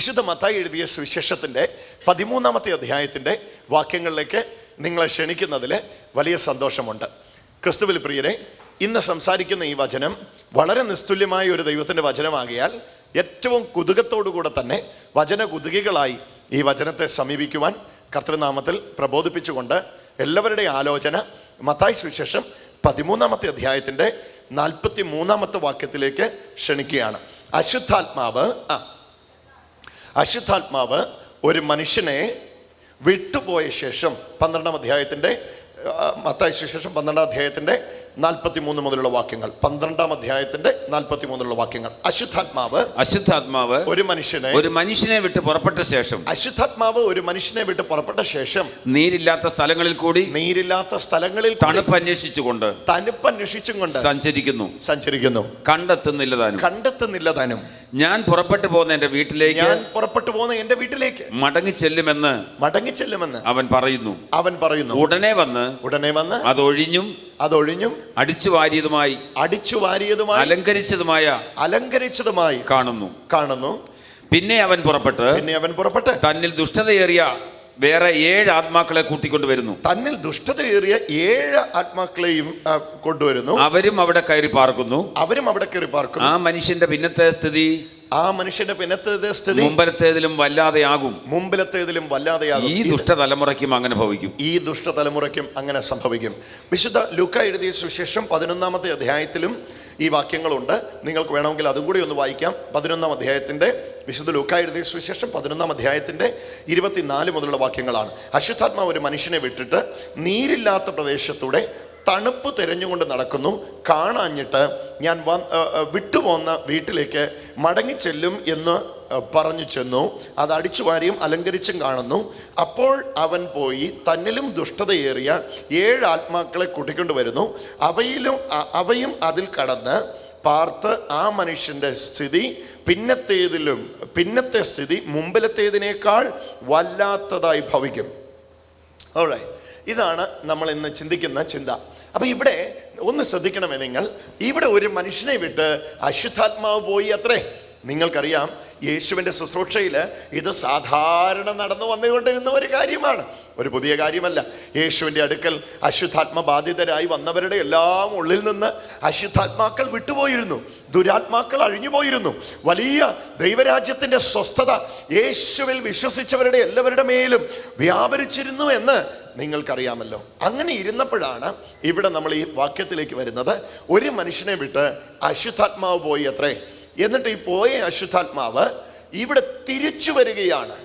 വിശുദ്ധ മത്തായി എഴുതിയ സുവിശേഷത്തിന്റെ പതിമൂന്നാമത്തെ അധ്യായത്തിന്റെ വാക്യങ്ങളിലേക്ക് നിങ്ങളെ ക്ഷണിക്കുന്നതിൽ വലിയ സന്തോഷമുണ്ട്. ക്രിസ്തുവിൽ പ്രിയരെ ഇന്ന് സംസാരിക്കുന്ന ഈ വചനം വളരെ നിസ്തുല്യമായ ഒരു ദൈവത്തിന്റെ വചനമാകിയാൽ ഏറ്റവും കുതുകത്തോടുകൂടെ തന്നെ വചന കുതുകികളായി ഈ വചനത്തെ സമീപിക്കുവാൻ കർത്തൃനാമത്തിൽ പ്രബോധിപ്പിച്ചുകൊണ്ട് എല്ലാവരുടെ ആലോചന മത്തായി സുവിശേഷം പതിമൂന്നാമത്തെ അധ്യായത്തിന്റെ നാൽപ്പത്തി മൂന്നാമത്തെ വാക്യത്തിലേക്ക് ക്ഷണിക്കുകയാണ്. അശുദ്ധാത്മാവ് ആ അശുദ്ധാത്മാവ് ഒരു മനുഷ്യനെ വിട്ടുപോയ ശേഷം പന്ത്രണ്ടാം അധ്യായത്തിന്റെ മത്തായ സുവിശേഷം പന്ത്രണ്ടാം അധ്യായത്തിന്റെ നാൽപ്പത്തി മൂന്ന് മുതലുള്ള വാക്യങ്ങൾ. പന്ത്രണ്ടാം അധ്യായത്തിന്റെ നാൽപ്പത്തി മൂന്നുള്ള വാക്യങ്ങൾ. അശുദ്ധാത്മാവ് അശുദ്ധാത്മാവ് ഒരു മനുഷ്യനെ ഒരു മനുഷ്യനെ വിട്ട് പുറപ്പെട്ട ശേഷം അശുദ്ധാത്മാവ് ഒരു മനുഷ്യനെ വിട്ട് പുറപ്പെട്ട ശേഷം നീരില്ലാത്ത സ്ഥലങ്ങളിൽ കൂടി നീരില്ലാത്ത സ്ഥലങ്ങളിൽ തണുപ്പ് അന്വേഷിച്ചുകൊണ്ട് തണുപ്പ് അന്വേഷിച്ചുകൊണ്ട് സഞ്ചരിക്കുന്നു. സഞ്ചരിക്കുന്നു. കണ്ടെത്തുന്നില്ല താനും. കണ്ടെത്തുന്നില്ല താനും. ഞാൻ പുറപ്പെട്ടു പോകുന്ന എന്റെ വീട്ടിലേക്ക് ഞാൻ പുറപ്പെട്ടു പോകുന്ന എന്റെ വീട്ടിലേക്ക് മടങ്ങി ചെല്ലുമെന്ന് മടങ്ങി ചെല്ലുമെന്ന് അവൻ പറയുന്നു. അവൻ പറയുന്നു. ഉടനെ വന്ന് ഉടനെ വന്ന് അതൊഴിഞ്ഞും അതൊഴിഞ്ഞും അടിച്ചു വാരിയതുമായി അടിച്ചു വാരിയതുമായി അലങ്കരിച്ചതുമായ അലങ്കരിച്ചതുമായി കാണുന്നു. കാണുന്നു. പിന്നെ അവൻ പുറപ്പെട്ട് പിന്നെ അവൻ പുറപ്പെട്ട് തന്നിൽ ദുഷ്ടതയേറിയ വേറെ ഏഴ് ആത്മാക്കളെ കൂട്ടിക്കൊണ്ട് വരുന്നു. തന്നിൽ ദുഷ്ടതയേറിയ ഏഴ് ആത്മാക്കളെയും ആ, കൊണ്ടുവരുന്നു. അവരും അവിടെ കയറി പാർക്കുന്നു. അവരും അവിടെ കയറി പാർക്കുന്നു. ആ മനുഷ്യന്റെ പിന്നത്തെ സ്ഥിതി ആ മനുഷ്യന്റെ പിന്നത്തെ സ്ഥിതി മുമ്പലത്തേതിലും വല്ലാതെയാകും. മുമ്പിലത്തേതിലും വല്ലാതെയാകും. ഈ ദുഷ്ട ദുഷ്ടതലമുറയ്ക്കും അങ്ങനെ ഭവിക്കും. ഈ ദുഷ്ടതലമുറയ്ക്കും അങ്ങനെ സംഭവിക്കും. വിശുദ്ധ ലുക്ക എഴുതിയ സുശേഷം പതിനൊന്നാമത്തെ അധ്യായത്തിലും ഈ വാക്യങ്ങളുണ്ട്. നിങ്ങൾക്ക് വേണമെങ്കിൽ അതും കൂടി ഒന്ന് വായിക്കാം. പതിനൊന്നാം അധ്യായത്തിന്റെ വിശുദ്ധ ലുക്ക എഴുതിയ സുശേഷം പതിനൊന്നാം അധ്യായത്തിന്റെ ഇരുപത്തിനാല് മുതലുള്ള വാക്യങ്ങളാണ്. അശുദ്ധാത്മാവ് ഒരു മനുഷ്യനെ വിട്ടിട്ട് നീരില്ലാത്ത പ്രദേശത്തൂടെ തണുപ്പ് തിരഞ്ഞുകൊണ്ട് നടക്കുന്നു. കാണാഞ്ഞിട്ട് ഞാൻ വിട്ടുപോന്ന വീട്ടിലേക്ക് മടങ്ങിച്ചെല്ലും എന്ന് പറഞ്ഞു ചെന്നു. അത് അടിച്ചു വാരിയും അലങ്കരിച്ചും കാണുന്നു. അപ്പോൾ അവൻ പോയി തന്നിലും ദുഷ്ടതയേറിയ ഏഴ് ആത്മാക്കളെ കൂട്ടിക്കൊണ്ട് വരുന്നു. അവയിലും അവയും അതിൽ കടന്ന് പാർത്ത് ആ മനുഷ്യന്റെ സ്ഥിതി പിന്നത്തേതിലും പിന്നത്തെ സ്ഥിതി മുമ്പിലത്തേതിനേക്കാൾ വല്ലാത്തതായി ഭവിക്കും. Alright. ഇതാണ് നമ്മൾ ഇന്ന് ചിന്തിക്കുന്ന ചിന്ത. അപ്പം ഇവിടെ ഒന്ന് ശ്രദ്ധിക്കണമേ നിങ്ങൾ. ഇവിടെ ഒരു മനുഷ്യനെ വിട്ട് അശുദ്ധാത്മാവ് പോയി അത്രേ. നിങ്ങൾക്കറിയാം യേശുവിന്റെ ശുശ്രൂഷയിൽ ഇത് സാധാരണ നടന്നു വന്നുകൊണ്ടിരുന്ന ഒരു കാര്യമാണ്. ഒരു പുതിയ കാര്യമല്ല. യേശുവിന്റെ അടുക്കൽ അശുദ്ധാത്മബാധിതരായി വന്നവരുടെ എല്ലാം ഉള്ളിൽ നിന്ന് അശുദ്ധാത്മാക്കൾ വിട്ടുപോയിരുന്നു. ദുരാത്മാക്കൾ അഴിഞ്ഞുപോയിരുന്നു. വലിയ ദൈവരാജ്യത്തിന്റെ സ്വസ്ഥത യേശുവിൽ വിശ്വസിച്ചവരുടെ എല്ലാവരുടെ മേലും വ്യാപരിച്ചിരുന്നു എന്ന് നിങ്ങൾക്കറിയാമല്ലോ. അങ്ങനെ ഇരുന്നപ്പോഴാണ് ഇവിടെ നമ്മൾ ഈ വാക്യത്തിലേക്ക് വരുന്നത്. ഒരു മനുഷ്യനെ വിട്ട് അശുദ്ധാത്മാവ് പോയി അത്രേ. എന്നിട്ട് ഈ പോയ അശുദ്ധാത്മാവ് ഇവിടെ തിരിച്ചു വരികയാണ്.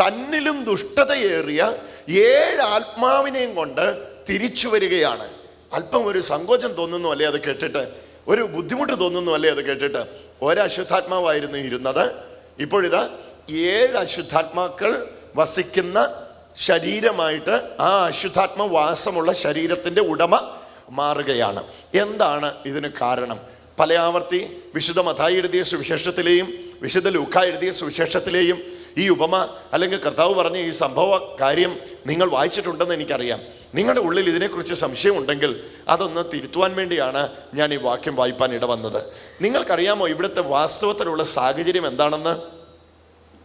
തന്നിലും ദുഷ്ടതയേറിയ ഏഴ് ആത്മാവിനെയും കൊണ്ട് തിരിച്ചു വരികയാണ്. അല്പം ഒരു സങ്കോചം തോന്നുന്നു അല്ലേ അത് കേട്ടിട്ട്? ഒരു ബുദ്ധിമുട്ട് തോന്നുന്നു അല്ലേ അത് കേട്ടിട്ട്? ഒരശുദ്ധാത്മാവായിരുന്നു ഇരുന്നത്. ഇപ്പോഴിതാ ഏഴ് അശുദ്ധാത്മാക്കൾ വസിക്കുന്ന ശരീരമായിട്ട് ആ അശുദ്ധാത്മ വാസമുള്ള ശരീരത്തിന്റെ ഉടമ മാറുകയാണ്. എന്താണ് ഇതിന് കാരണം? പല ആവർത്തി വിശുദ്ധ മഥായി എഴുതിയ സുവിശേഷത്തിലെയും വിശുദ്ധ ലൂക്ക എഴുതിയ സുവിശേഷത്തിലെയും ഈ ഉപമ അല്ലെങ്കിൽ കർത്താവ് പറഞ്ഞ ഈ സംഭവ കാര്യം നിങ്ങൾ വായിച്ചിട്ടുണ്ടെന്ന് എനിക്കറിയാം. നിങ്ങളുടെ ഉള്ളിൽ ഇതിനെക്കുറിച്ച് സംശയമുണ്ടെങ്കിൽ അതൊന്ന് തിരുത്തുവാൻ വേണ്ടിയാണ് ഞാൻ ഈ വാക്യം വായിപ്പാൻ ഇടവന്നത് നിങ്ങൾക്കറിയാമോ ഇവിടുത്തെ വാസ്തവത്തിലുള്ള സാഹചര്യം എന്താണെന്ന്?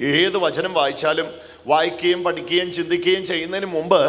ഏത് വചനം വായിച്ചാലും വായിക്കുകയും പഠിക്കുകയും ചിന്തിക്കുകയും ചെയ്യുന്നതിന് മുമ്പ്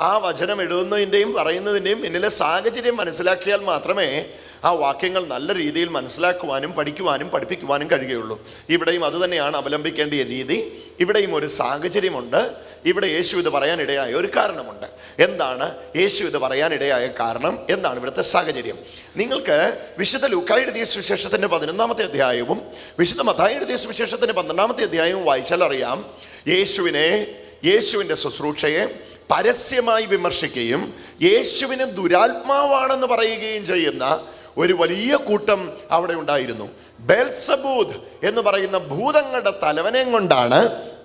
ആ വചനം എഴുതുന്നതിന്റെയും പറയുന്നതിന്റെയും പിന്നിലെ സാഹചര്യം മനസ്സിലാക്കിയാൽ മാത്രമേ ആ വാക്യങ്ങൾ നല്ല രീതിയിൽ മനസ്സിലാക്കുവാനും പഠിക്കുവാനും പഠിപ്പിക്കുവാനും കഴിയുകയുള്ളൂ. ഇവിടെയും അതുതന്നെയാണ് അവലംബിക്കേണ്ട രീതി. ഇവിടെയും ഒരു സാഹചര്യമുണ്ട്. ഇവിടെ യേശു ഇത് പറയാനിടയായ ഒരു കാരണമുണ്ട്. എന്താണ് യേശു ഇത് പറയാനിടയായ കാരണം? എന്താണ് ഇവിടുത്തെ സാഹചര്യം? നിങ്ങൾക്ക് വിശുദ്ധ ലുക്കായി എഴുതിയ സുവിശേഷത്തിന്റെ പതിനൊന്നാമത്തെ അധ്യായവും വിശുദ്ധ മതായി എഴുതിയ സുവിശേഷത്തിന്റെ പന്ത്രണ്ടാമത്തെ അധ്യായവും വായിച്ചാൽ അറിയാം. യേശുവിനെ യേശുവിന്റെ ശുശ്രൂഷയെ പരസ്യമായി വിമർശിക്കുകയും യേശുവിന് ദുരാത്മാവാണെന്ന് പറയുകയും ചെയ്യുന്ന ഒരു വലിയ കൂട്ടം അവിടെ ഉണ്ടായിരുന്നു. ബേൽസബൂദ് എന്ന് പറയുന്ന ഭൂതങ്ങളുടെ തലവനെ കൊണ്ടാണ്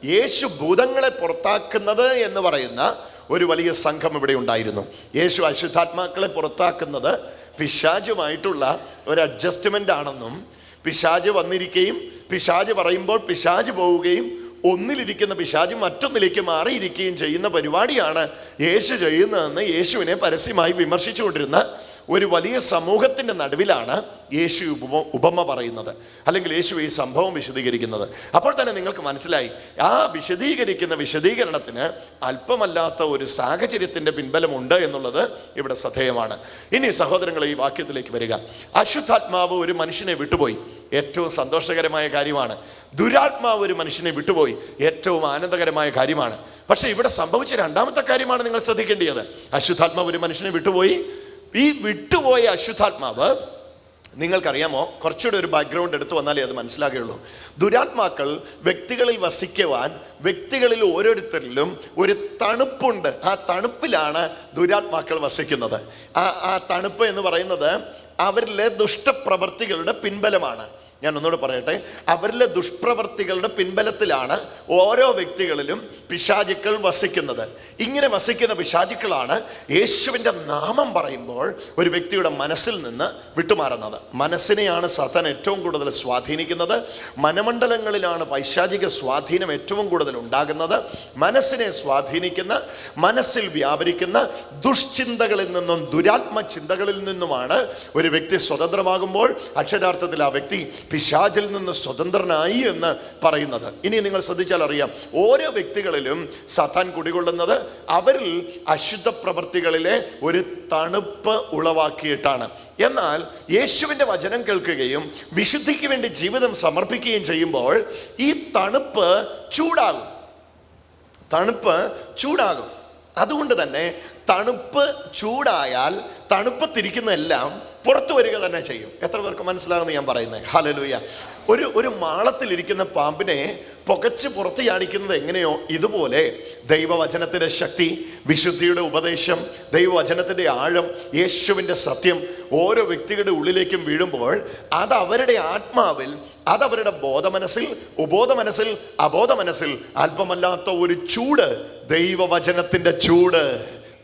യേശു ഭൂതങ്ങളെ പുറത്താക്കുന്നത് എന്ന് പറയുന്ന ഒരു വലിയ സംഘം ഇവിടെ ഉണ്ടായിരുന്നു. യേശു അശുദ്ധാത്മാക്കളെ പുറത്താക്കുന്നത് പിശാചുമായിട്ടുള്ള ഒരു അഡ്ജസ്റ്റ്മെന്റ് ആണെന്നും പിശാജ് വന്നിരിക്കുകയും പിശാജ് പറയുമ്പോൾ പിശാജ് പോവുകയും ഒന്നിലിരിക്കുന്ന പിശാജ് മറ്റൊന്നിലേക്ക് മാറിയിരിക്കുകയും ചെയ്യുന്ന പരിപാടിയാണ് യേശു ചെയ്യുന്നതെന്ന് യേശുവിനെ പരസ്യമായി വിമർശിച്ചുകൊണ്ടിരുന്ന ഒരു വലിയ സമൂഹത്തിന്റെ നടുവിലാണ് യേശു ഉപമ ഉപമ പറയുന്നത്. അല്ലെങ്കിൽ യേശു ഈ സംഭവം വിശദീകരിക്കുന്നത്. അപ്പോൾ തന്നെ നിങ്ങൾക്ക് മനസ്സിലായി ആ വിശദീകരിക്കുന്ന വിശദീകരണത്തിന് അല്പമല്ലാത്ത ഒരു സാഹചര്യത്തിന്റെ പിൻബലമുണ്ട് എന്നുള്ളത് ഇവിടെ ശ്രദ്ധേയമാണ്. ഇനി സഹോദരങ്ങളെ ഈ വാക്യത്തിലേക്ക് വരിക. അശുദ്ധാത്മാവ് ഒരു മനുഷ്യനെ വിട്ടുപോയി. ഏറ്റവും സന്തോഷകരമായ കാര്യമാണ്. ദുരാത്മാവ് ഒരു മനുഷ്യനെ വിട്ടുപോയി. ഏറ്റവും ആനന്ദകരമായ കാര്യമാണ്. പക്ഷേ ഇവിടെ സംഭവിച്ച രണ്ടാമത്തെ കാര്യമാണ് നിങ്ങൾ ശ്രദ്ധിക്കേണ്ടത് അശുദ്ധാത്മാവ് ഒരു മനുഷ്യനെ വിട്ടുപോയി. ഈ വിട്ടുപോയ അശുദ്ധാത്മാവ് നിങ്ങൾക്കറിയാമോ കുറച്ചുകൂടെ ഒരു ബാക്ക്ഗ്രൗണ്ട് എടുത്തു വന്നാലേ അത് മനസ്സിലാകുകയുള്ളൂ. ദുരാത്മാക്കൾ വ്യക്തികളിൽ വസിക്കുവാൻ വ്യക്തികളിൽ ഓരോരുത്തരിലും ഒരു തണുപ്പുണ്ട്. ആ തണുപ്പിലാണ് ദുരാത്മാക്കൾ വസിക്കുന്നത്. ആ ആ തണുപ്പ് എന്ന് പറയുന്നത് അവരിലെ ദുഷ്ടപ്രവൃത്തികളുടെ പിൻബലമാണ്. ഞാൻ ഒന്നുകൂടെ പറയട്ടെ. അവരിലെ ദുഷ്പ്രവർത്തികളുടെ പിൻബലത്തിലാണ് ഓരോ വ്യക്തികളിലും പിശാചുക്കൾ വസിക്കുന്നത്. ഇങ്ങനെ വസിക്കുന്ന പിശാചുക്കളാണ് യേശുവിന്റെ നാമം പറയുമ്പോൾ ഒരു വ്യക്തിയുടെ മനസ്സിൽ നിന്ന് വിട്ടുമാറുന്നത്. മനസ്സിനെയാണ് സാത്താൻ ഏറ്റവും കൂടുതൽ സ്വാധീനിക്കുന്നത്. മനമണ്ഡലങ്ങളിലാണ് പൈശാചിക സ്വാധീനം ഏറ്റവും കൂടുതൽ ഉണ്ടാകുന്നത്. മനസ്സിനെ സ്വാധീനിക്കുന്ന മനസ്സിൽ വ്യാപരിക്കുന്ന ദുഷ്ചിന്തകളിൽ നിന്നും ദുരാത്മ ചിന്തകളിൽ നിന്നുമാണ് ഒരു വ്യക്തി സ്വതന്ത്രമാകുമ്പോൾ അക്ഷരാർത്ഥത്തിൽ ആ വ്യക്തി പിശാചിൽ നിന്ന് സ്വതന്ത്രനായി എന്ന് പറയുന്നത്. ഇനി നിങ്ങൾ ശ്രദ്ധിച്ചാൽ അറിയാം ഓരോ വ്യക്തികളിലും സത്താൻ കുടികൊള്ളുന്നത് അവരിൽ അശുദ്ധ പ്രവൃത്തികളിലെ ഒരു തണുപ്പ് ഉളവാക്കിയിട്ടാണ്. എന്നാൽ യേശുവിന്റെ വചനം കേൾക്കുകയും വിശുദ്ധിക്ക് വേണ്ടി ജീവിതം സമർപ്പിക്കുകയും ചെയ്യുമ്പോൾ ഈ തണുപ്പ് ചൂടാകും. തണുപ്പ് ചൂടാകും. അതുകൊണ്ട് തന്നെ തണുപ്പ് ചൂടായാൽ തണുപ്പത്തിരിക്കുന്നതെല്ലാം പുറത്തു വരിക തന്നെ ചെയ്യും. എത്ര പേർക്ക് മനസ്സിലാകുന്ന ഞാൻ പറയുന്നത്? ഹലലൂയ ഒരു ഒരു മാളത്തിലിരിക്കുന്ന പാമ്പിനെ പുകച്ച് പുറത്ത് ചാടിക്കുന്നത് എങ്ങനെയോ ഇതുപോലെ ദൈവവചനത്തിന്റെ ശക്തി വിശുദ്ധിയുടെ ഉപദേശം ദൈവവചനത്തിന്റെ ആഴം യേശുവിന്റെ സത്യം ഓരോ വ്യക്തികളുടെ ഉള്ളിലേക്കും വീഴുമ്പോൾ അത് അവരുടെ ആത്മാവിൽ അത് അവരുടെ ബോധമനസ്സിൽ ഉബോധ മനസ്സിൽ അബോധ മനസ്സിൽ അല്പമല്ലാത്ത ഒരു ചൂട് ദൈവവചനത്തിന്റെ ചൂട്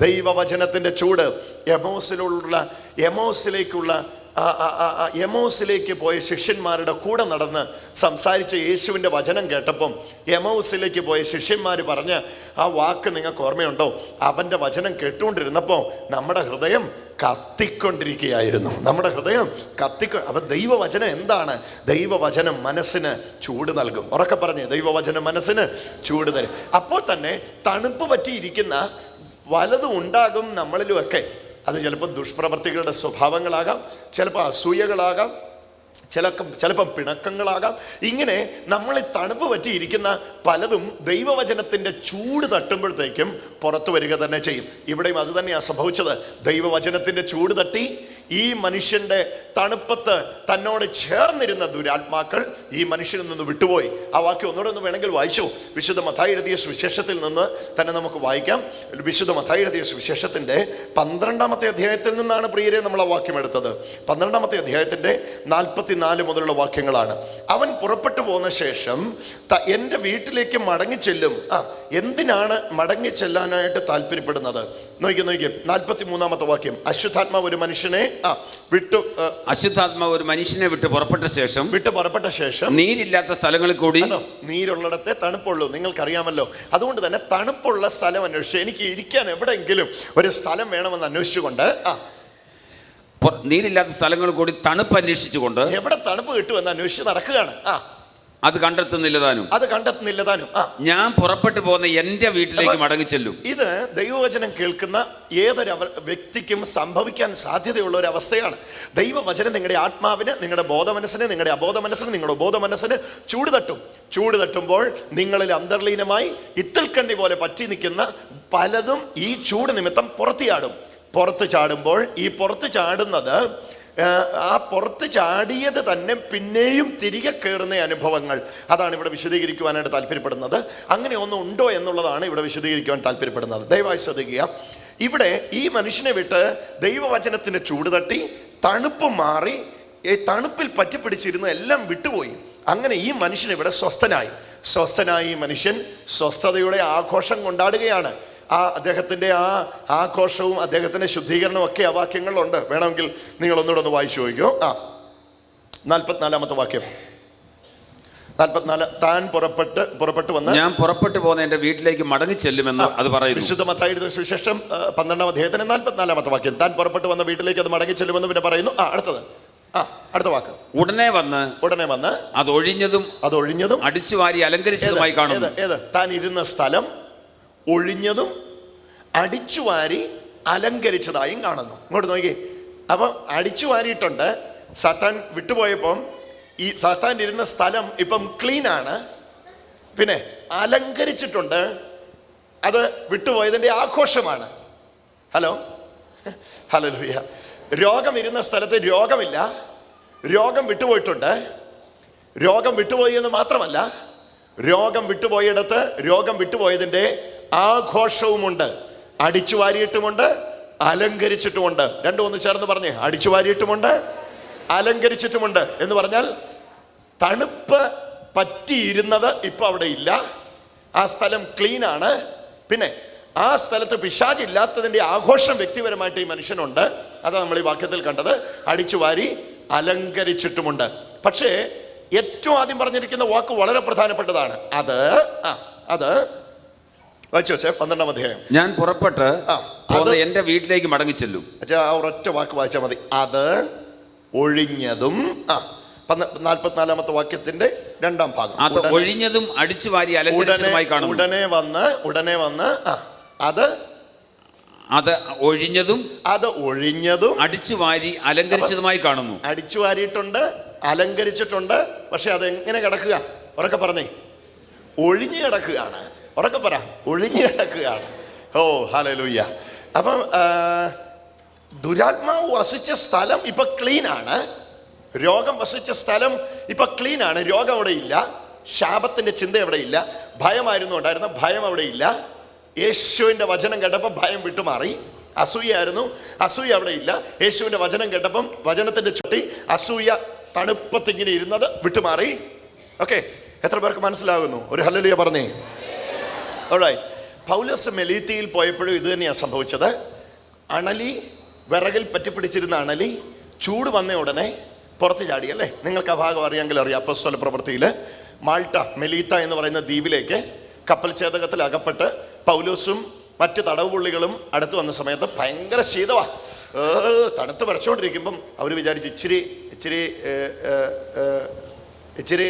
ദൈവവചനത്തിന്റെ ചൂട് എമോസിലുള്ള എമോസിലേക്കുള്ള എമോസിലേക്ക് പോയ ശിഷ്യന്മാരുടെ കൂടെ നടന്ന് സംസാരിച്ച യേശുവിന്റെ വചനം കേട്ടപ്പം എമൗസിലേക്ക് പോയ ശിഷ്യന്മാർ പറഞ്ഞ് ആ വാക്ക് നിങ്ങൾക്ക് ഓർമ്മയുണ്ടോ? അവന്റെ വചനം കേട്ടുകൊണ്ടിരുന്നപ്പോൾ നമ്മുടെ ഹൃദയം കത്തിക്കൊണ്ടിരിക്കുകയായിരുന്നു. നമ്മുടെ ഹൃദയം കത്തിക്കൊ അപ്പം ദൈവവചനം എന്താണ്? ദൈവവചനം മനസ്സിന് ചൂട് നൽകും. ഉറക്കെ പറഞ്ഞേ ദൈവവചനം മനസ്സിന് ചൂട് തരും. അപ്പോൾ തന്നെ തണുപ്പ് പറ്റിയിരിക്കുന്ന വലതും ഉണ്ടാകും നമ്മളിലുമൊക്കെ. അത് ചിലപ്പോൾ ദുഷ്പ്രവർത്തികളുടെ സ്വഭാവങ്ങളാകാം ചിലപ്പോൾ അസൂയകളാകാം ചില ചിലപ്പം പിണക്കങ്ങളാകാം. ഇങ്ങനെ നമ്മൾ തണുപ്പ് പറ്റിയിരിക്കുന്ന പലതും ദൈവവചനത്തിന്റെ ചൂട് തട്ടുമ്പോഴത്തേക്കും പുറത്തു വരിക തന്നെ ചെയ്യും. ഇവിടെയും അത് തന്നെയാണ് സംഭവിച്ചത്. ദൈവവചനത്തിന്റെ ചൂട് തട്ടി ഈ മനുഷ്യന്റെ തണുപ്പത്ത് തന്നോട് ചേർന്നിരുന്ന ദുരാത്മാക്കൾ ഈ മനുഷ്യനിൽ നിന്ന് വിട്ടുപോയി. ആ വാക്യം ഒന്നുകൂടെ ഒന്ന് വേണമെങ്കിൽ വായിച്ചു. വിശുദ്ധ മഥായി എഴുതിയ സുവിശേഷത്തിൽ നിന്ന് തന്നെ നമുക്ക് വായിക്കാം. വിശുദ്ധ മഥായി എഴുതിയ സുവിശേഷത്തിന്റെ പന്ത്രണ്ടാമത്തെ അധ്യായത്തിൽ നിന്നാണ് പ്രിയരെ നമ്മൾ ആ വാക്യം എടുത്തത്. പന്ത്രണ്ടാമത്തെ അധ്യായത്തിന്റെ നാൽപ്പത്തിനാല് മുതലുള്ള വാക്യങ്ങളാണ്. അവൻ പുറപ്പെട്ടു പോകുന്ന ശേഷം എന്റെ വീട്ടിലേക്ക് മടങ്ങി ചെല്ലും ആ എന്തിനാണ് മടങ്ങി ചെല്ലാനായിട്ട് താല്പര്യപ്പെടുന്നത്? നോക്കി നോക്കി. നാൽപ്പത്തി മൂന്നാമത്തെ വാക്യം. അശുദ്ധാത്മാവ് ഒരു മനുഷ്യനെ ആ വിട്ടു അശുദ്ധാത്മാവ് ഒരു മനുഷ്യനെ വിട്ട് പുറപ്പെട്ട ശേഷം വിട്ട് പുറപ്പെട്ട ശേഷം നീരില്ലാത്ത സ്ഥലങ്ങളിൽ കൂടി നീരുള്ളിടത്തെ തണുപ്പുള്ളൂ. നിങ്ങൾക്കറിയാമല്ലോ. അതുകൊണ്ട് തന്നെ തണുപ്പുള്ള സ്ഥലം അന്വേഷിച്ചു എനിക്ക് ഇരിക്കാൻ എവിടെയെങ്കിലും ഒരു സ്ഥലം വേണമെന്ന് അന്വേഷിച്ചുകൊണ്ട് ആ. നീരില്ലാത്ത സ്ഥലങ്ങളിൽ കൂടി തണുപ്പ് അന്വേഷിച്ചുകൊണ്ട് എവിടെ തണുപ്പ് കിട്ടുമെന്ന് അന്വേഷിച്ച് നടക്കുകയാണ്. ആ. അത് കണ്ടെത്തുന്നില്ല താനും അത് കണ്ടെത്തുന്നില്ല താനും ആ. ഞാൻ പുറപ്പെട്ടു പോകുന്ന എന്റെ വീട്ടിലേക്ക് മടങ്ങി ചെല്ലും. ഇത് ദൈവവചനം കേൾക്കുന്ന ഏതൊരു വ്യക്തിക്കും സംഭവിക്കാൻ സാധ്യതയുള്ള ഒരു അവസ്ഥയാണ്. ദൈവവചനം നിങ്ങളുടെ ആത്മാവിന് നിങ്ങളുടെ ബോധമനസ്സിന് നിങ്ങളുടെ അബോധ മനസ്സിന് നിങ്ങളുടെ ബോധ മനസ്സിന് ചൂട് തട്ടും. ചൂട് തട്ടുമ്പോൾ നിങ്ങളിൽ അന്തർലീനമായി ഇത്തിൽക്കണ്ണി പോലെ പറ്റി നിൽക്കുന്ന പലതും ഈ ചൂട് നിമിത്തം പുറത്തിയാടും. പുറത്ത് ചാടുമ്പോൾ ഈ പുറത്ത് ചാടുന്നത് ആ, പുറത്ത് ചാടിയത് തന്നെ പിന്നെയും തിരികെ കയറുന്ന അനുഭവങ്ങൾ. അതാണ് ഇവിടെ വിശദീകരിക്കുവാനായിട്ട് താല്പര്യപ്പെടുന്നത്. അങ്ങനെ ഒന്നും ഉണ്ടോ എന്നുള്ളതാണ് ഇവിടെ വിശദീകരിക്കുവാൻ താല്പര്യപ്പെടുന്നത്. ദയവായി ശ്രദ്ധിക്കുക. ഇവിടെ ഈ മനുഷ്യനെ വിട്ട് ദൈവവചനത്തിന്റെ ചൂട് തട്ടി തണുപ്പ് മാറി തണുപ്പിൽ പറ്റിപ്പിടിച്ചിരുന്ന എല്ലാം വിട്ടുപോയി. അങ്ങനെ ഈ മനുഷ്യൻ ഇവിടെ സ്വസ്ഥനായി. സ്വസ്ഥനായി ഈ മനുഷ്യൻ സ്വസ്ഥതയുടെ ആഘോഷം കൊണ്ടാടുകയാണ്. ആ അദ്ദേഹത്തിന്റെ ആ ആഘോഷവും അദ്ദേഹത്തിന്റെ ശുദ്ധീകരണവും ഒക്കെ ആ വാക്യങ്ങളിലുണ്ട്. വേണമെങ്കിൽ നിങ്ങൾ ഒന്നുകൂടെ ഒന്ന് വായിച്ചു നോക്കിയോ ആ നാൽപ്പത്തിനാലാമത്തെ വാക്യം. നാൽപ്പത്തിനാല് താൻ പുറപ്പെട്ട് പുറപ്പെട്ടു വന്ന് ഞാൻ പുറപ്പെട്ടു പോകുന്ന എന്റെ വീട്ടിലേക്ക് മടങ്ങി ചെല്ലുമെന്ന് അത് പറയുന്നു. വിശുദ്ധ മത്തായിയുടെ സുവിശേഷം പന്ത്രണ്ടാം അധ്യായത്തിന് നാൽപ്പത്തിനാലാമത്തെ വാക്യം. താൻ പുറപ്പെട്ടു വന്ന വീട്ടിലേക്ക് അത് മടങ്ങി ചെല്ലുമെന്ന് പിന്നെ പറയുന്നു. ആ അടുത്തത്. ആ അടുത്ത വാക്ക്. ഉടനെ വന്ന് ഉടനെ വന്ന് അത് ഒഴിഞ്ഞതും അത് ഒഴിഞ്ഞതും അടിച്ചു വാരി അലങ്കരിച്ചതുമായി കാണുന്നത് കാണുന്നു? താൻ ഇരുന്ന സ്ഥലം ഒഴിഞ്ഞതും അടിച്ചുവാരി അലങ്കരിച്ചതായും കാണുന്നു. ഇങ്ങോട്ട് നോക്കി. അപ്പം അടിച്ചു വാരിയിട്ടുണ്ട്. സത്താൻ വിട്ടുപോയപ്പം ഈ സത്താൻ ഇരുന്ന സ്ഥലം ഇപ്പം ക്ലീൻ ആണ്. പിന്നെ അലങ്കരിച്ചിട്ടുണ്ട്. അത് വിട്ടുപോയതിന്റെ ആഘോഷമാണ്. ഹലോ? ഹലോ രോഗം ഇരുന്ന സ്ഥലത്ത് രോഗമില്ല. രോഗം വിട്ടുപോയിട്ടുണ്ട്. രോഗം വിട്ടുപോയി എന്ന് മാത്രമല്ല രോഗം വിട്ടുപോയിടത്ത് രോഗം വിട്ടുപോയതിന്റെ ആഘോഷവുമുണ്ട്. അടിച്ചു വാരിയിട്ടുമുണ്ട് അലങ്കരിച്ചിട്ടുമുണ്ട്. രണ്ടും ഒന്ന് ചേർന്ന് പറഞ്ഞേ. അടിച്ചു വാരിയിട്ടുമുണ്ട് അലങ്കരിച്ചിട്ടുമുണ്ട് എന്ന് പറഞ്ഞാൽ തണുപ്പ് പറ്റിയിരുന്നത് ഇപ്പൊ അവിടെ ഇല്ല. ആ സ്ഥലം ക്ലീൻ ആണ്. പിന്നെ ആ സ്ഥലത്ത് പിശാചില്ലാത്തതിന്റെ ആഘോഷം വ്യക്തിപരമായിട്ട് ഈ മനുഷ്യനുണ്ട്. അതാണ് നമ്മൾ ഈ വാക്യത്തിൽ കണ്ടത്. അടിച്ചു വാരി അലങ്കരിച്ചിട്ടുമുണ്ട്. പക്ഷേ ഏറ്റവും ആദ്യം പറഞ്ഞിരിക്കുന്ന വാക്ക് വളരെ പ്രധാനപ്പെട്ടതാണ്. അത് ആ അത് പന്ത്രണ്ടാം അധ്യായം. ഞാൻ പുറപ്പെട്ട് അത് എന്റെ വീട്ടിലേക്ക് മടങ്ങി ചെല്ലും. അച്ഛാ ആ ഒരൊറ്റ വാക്ക് വായിച്ചാൽ മതി. അത് ഒഴിഞ്ഞതും ആ നാൽപ്പത്തിനാലാമത്തെ വാക്യത്തിന്റെ രണ്ടാം ഭാഗം. അത് ഒഴിഞ്ഞതും അടിച്ചു വാരി അലങ്കരിച്ചതുമായി കാണുന്നു. ഉടനെ വന്ന് ഉടനെ വന്ന് അത് അത് ഒഴിഞ്ഞതും അത് ഒഴിഞ്ഞതും അടിച്ചു വാരി അലങ്കരിച്ചതുമായി കാണുന്നു. അടിച്ചു വാരിയിട്ടുണ്ട് അലങ്കരിച്ചിട്ടുണ്ട് പക്ഷെ അത് എങ്ങനെ കിടക്കുക? ഉറക്കെ പറഞ്ഞേ. ഒഴിഞ്ഞു കിടക്കുകയാണ്. ഉറക്കെ പറ. ഒഴിഞ്ഞു കിടക്കുകയാണ്. ഓ ഹലലൂയ്യ അപ്പം ദുരാത്മാവ് വസിച്ച സ്ഥലം ഇപ്പൊ ക്ലീൻ ആണ്. രോഗം വസിച്ച സ്ഥലം ഇപ്പൊ ക്ലീൻ ആണ്. രോഗം അവിടെ ഇല്ല. ശാപത്തിന്റെ ചിന്ത അവിടെ ഇല്ല. ഭയമായിരുന്നു ഉണ്ടായിരുന്ന ഭയം അവിടെ ഇല്ല. യേശുവിന്റെ വചനം കേട്ടപ്പോൾ ഭയം വിട്ടുമാറി. അസൂയായിരുന്നു അസൂയ അവിടെ ഇല്ല. യേശുവിന്റെ വചനം കേട്ടപ്പം വചനത്തിന്റെ ചുട്ടി അസൂയ തണുപ്പത്തിങ്ങനെ ഇരുന്നത് വിട്ടുമാറി. ഓക്കെ എത്ര പേർക്ക് മനസ്സിലാകുന്നു? ഒരു ഹല്ലേലൂയ പറഞ്ഞേ. Alright. പൗലോസ് മെലീത്തിയിൽ പോയപ്പോഴും ഇത് തന്നെയാണ് സംഭവിച്ചത്. അണലി വിറകിൽ പറ്റിപ്പിടിച്ചിരുന്ന അണലി ചൂട് വന്ന ഉടനെ പുറത്ത് ചാടി അല്ലേ? നിങ്ങൾക്ക് ആ ഭാഗം അറിയാമെങ്കിൽ അറിയാം. അപ്പസ്തല പ്രവൃത്തിയിൽ മാൾട്ട മെലീത്ത എന്ന് പറയുന്ന ദ്വീപിലേക്ക് കപ്പൽ ചേതകത്തിൽ അകപ്പെട്ട് പൗലോസും മറ്റ് തടവുപുള്ളികളും അടുത്ത് വന്ന സമയത്ത് ഭയങ്കര ശീതവാ ഏ, തണുത്ത് വരച്ചുകൊണ്ടിരിക്കുമ്പം അവർ വിചാരിച്ചു ഇച്ചിരി ഇച്ചിരി ഇച്ചിരി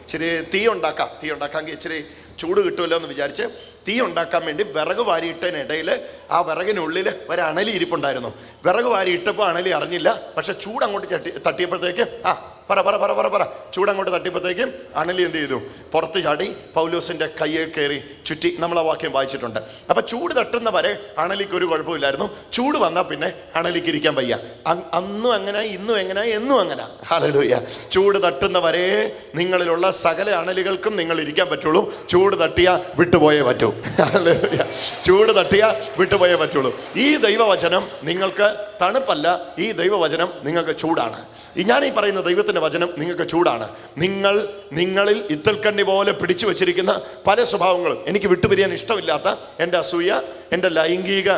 ഇച്ചിരി തീ ഉണ്ടാക്കാം. തീ ഉണ്ടാക്കാമെങ്കിൽ ഇച്ചിരി ചൂട് കിട്ടുമല്ലോ എന്ന് വിചാരിച്ച് തീ ഉണ്ടാക്കാൻ വേണ്ടി വിറക് വാരിയിട്ടതിനിടയിൽ ആ വിറകിനുള്ളിൽ ഒരു അണലി ഇരിപ്പുണ്ടായിരുന്നു. വിറക് വാരിയിട്ടപ്പോൾ അണലി അറിഞ്ഞില്ല. പക്ഷെ ചൂട് അങ്ങോട്ട് ചട്ടി തട്ടിയപ്പോഴത്തേക്ക് ആ പറ പറ പറ പറ പറ. ചൂട് അങ്ങോട്ട് തട്ടിയപ്പോഴത്തേക്കും അണലി എന്ത് ചെയ്തു? പുറത്ത് ചാടി പൗലോസിന്റെ കയ്യിൽ കയറി ചുറ്റി നമ്മളെ വാക്യം വായിച്ചിട്ടുണ്ട്. അപ്പം ചൂട് തട്ടുന്ന വരെ അണലിക്ക് ഒരു കുഴപ്പമില്ലായിരുന്നു. ചൂട് വന്നാൽ പിന്നെ അണലിക്ക് ഇരിക്കാൻ വയ്യ. അന്നും അങ്ങനെ ഇന്നും എങ്ങനെ എന്നും അങ്ങനെ. ഹല്ലേലൂയ. ചൂട് തട്ടുന്ന വരെ നിങ്ങളിലുള്ള സകല അണലികൾക്കും നിങ്ങൾ ഇരിക്കാൻ പറ്റുള്ളൂ. ചൂട് തട്ടിയാൽ വിട്ടുപോയേ പറ്റൂ. ഹല്ലേലൂയ. ചൂട് തട്ടിയ വിട്ടുപോയേ പറ്റുള്ളൂ. ഈ ദൈവവചനം നിങ്ങൾക്ക് തണുപ്പല്ല ഈ ദൈവവചനം നിങ്ങൾക്ക് ചൂടാണ്. ഞാൻ ഈ പറയുന്ന ദൈവത്തിന്റെ വചനം നിങ്ങൾക്ക് ചൂടാണ്. നിങ്ങൾ നിങ്ങളിൽ ഇത്തൽക്കണ്ണി പോലെ പിടിച്ചു വെച്ചിരിക്കുന്ന പല സ്വഭാവങ്ങളും. എനിക്ക് വിട്ടുപിരിയാൻ ഇഷ്ടമില്ലാത്ത എന്റെ അസൂയ എന്റെ ലൈംഗിക